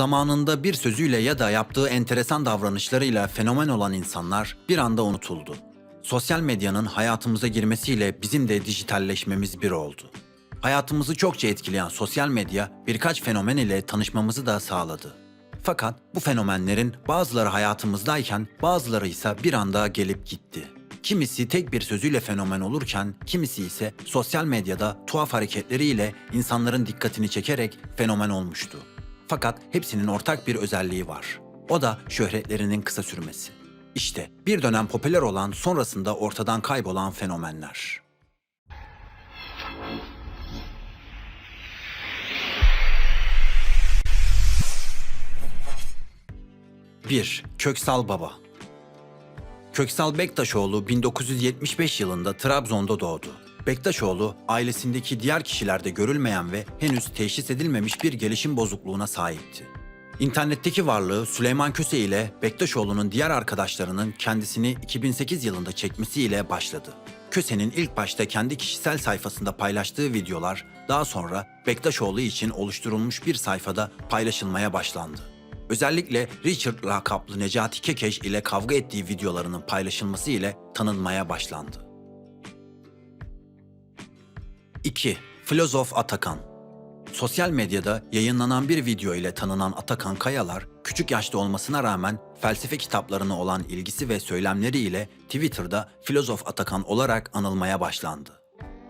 Zamanında bir sözüyle ya da yaptığı enteresan davranışlarıyla fenomen olan insanlar bir anda unutuldu. Sosyal medyanın hayatımıza girmesiyle bizim de dijitalleşmemiz bir oldu. Hayatımızı çokça etkileyen sosyal medya birkaç fenomen ile tanışmamızı da sağladı. Fakat bu fenomenlerin bazıları hayatımızdayken bazıları ise bir anda gelip gitti. Kimisi tek bir sözüyle fenomen olurken kimisi ise sosyal medyada tuhaf hareketleriyle insanların dikkatini çekerek fenomen olmuştu. Fakat hepsinin ortak bir özelliği var. O da şöhretlerinin kısa sürmesi. İşte bir dönem popüler olan sonrasında ortadan kaybolan fenomenler. 1. Köksal Baba Köksal Bektaşoğlu 1975 yılında Trabzon'da doğdu. Bektaşoğlu, ailesindeki diğer kişilerde görülmeyen ve henüz teşhis edilmemiş bir gelişim bozukluğuna sahipti. İnternetteki varlığı Süleyman Köse ile Bektaşoğlu'nun diğer arkadaşlarının kendisini 2008 yılında çekmesiyle başladı. Köse'nin ilk başta kendi kişisel sayfasında paylaştığı videolar, daha sonra Bektaşoğlu için oluşturulmuş bir sayfada paylaşılmaya başlandı. Özellikle Richard lakaplı Necati Kekeş ile kavga ettiği videolarının paylaşılması ile tanınmaya başlandı. 2. Filozof Atakan Sosyal medyada yayınlanan bir video ile tanınan Atakan Kayalar, küçük yaşta olmasına rağmen felsefe kitaplarına olan ilgisi ve söylemleriyle Twitter'da Filozof Atakan olarak anılmaya başlandı.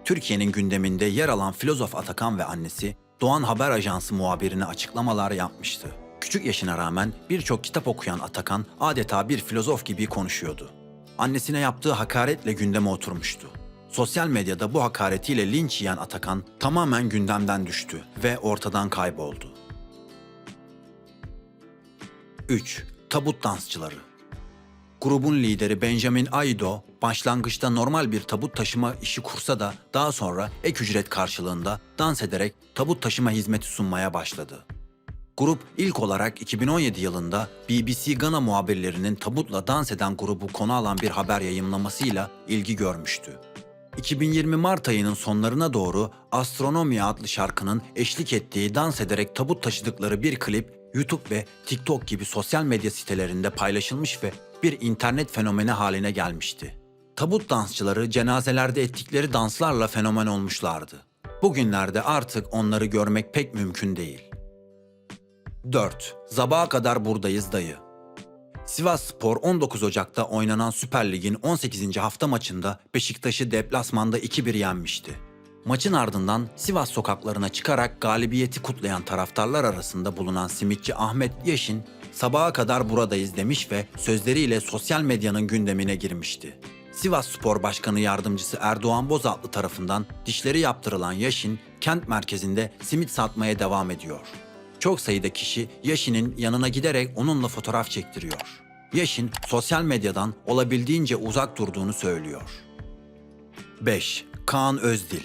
Türkiye'nin gündeminde yer alan Filozof Atakan ve annesi Doğan Haber Ajansı muhabirine açıklamalar yapmıştı. Küçük yaşına rağmen birçok kitap okuyan Atakan adeta bir filozof gibi konuşuyordu. Annesine yaptığı hakaretle gündeme oturmuştu. Sosyal medyada bu hakaretiyle linç yiyen Atakan tamamen gündemden düştü ve ortadan kayboldu. 3. Tabut dansçıları Grubun lideri Benjamin Aido, başlangıçta normal bir tabut taşıma işi kursa da daha sonra ek ücret karşılığında dans ederek tabut taşıma hizmeti sunmaya başladı. Grup ilk olarak 2017 yılında BBC Gana muhabirlerinin tabutla dans eden grubu konu alan bir haber yayımlamasıyla ilgi görmüştü. 2020 Mart ayının sonlarına doğru Astronomia adlı şarkının eşlik ettiği dans ederek tabut taşıdıkları bir klip YouTube ve TikTok gibi sosyal medya sitelerinde paylaşılmış ve bir internet fenomeni haline gelmişti. Tabut dansçıları cenazelerde ettikleri danslarla fenomen olmuşlardı. Bugünlerde artık onları görmek pek mümkün değil. 4. Sabaha kadar buradayız dayı. Sivas Spor 19 Ocak'ta oynanan Süper Lig'in 18. hafta maçında Beşiktaş'ı deplasmanda 2-1 yenmişti. Maçın ardından Sivas sokaklarına çıkarak galibiyeti kutlayan taraftarlar arasında bulunan simitçi Ahmet Yeşin, sabaha kadar buradayız demiş ve sözleriyle sosyal medyanın gündemine girmişti. Sivas Spor Başkanı Yardımcısı Erdoğan Bozatlı tarafından dişleri yaptırılan Yaşin, kent merkezinde simit satmaya devam ediyor. Çok sayıda kişi Yaşin'in yanına giderek onunla fotoğraf çektiriyor. Yaşin sosyal medyadan olabildiğince uzak durduğunu söylüyor. 5. Kaan Özdil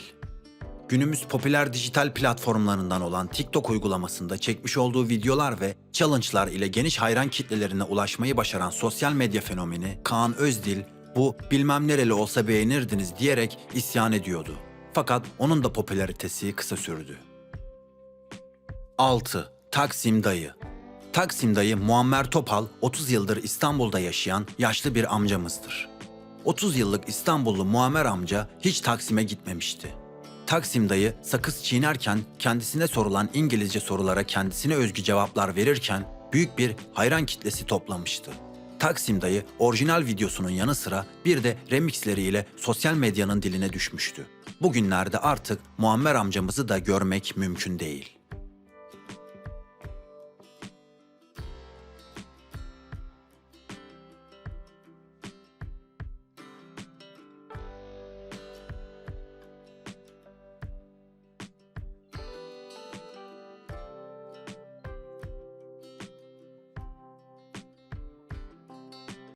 Günümüz popüler dijital platformlarından olan TikTok uygulamasında çekmiş olduğu videolar ve challenge'lar ile geniş hayran kitlelerine ulaşmayı başaran sosyal medya fenomeni Kaan Özdil, bu bilmem nereli olsa beğenirdiniz diyerek isyan ediyordu. Fakat onun da popülaritesi kısa sürdü. 6. Taksim Dayı Taksim Dayı Muammer Topal 30 yıldır İstanbul'da yaşayan yaşlı bir amcamızdır. 30 yıllık İstanbullu Muammer amca hiç Taksim'e gitmemişti. Taksim Dayı sakız çiğnerken kendisine sorulan İngilizce sorulara kendisine özgü cevaplar verirken büyük bir hayran kitlesi toplamıştı. Taksim Dayı orijinal videosunun yanı sıra bir de remixleriyle sosyal medyanın diline düşmüştü. Bugünlerde artık Muammer amcamızı da görmek mümkün değil.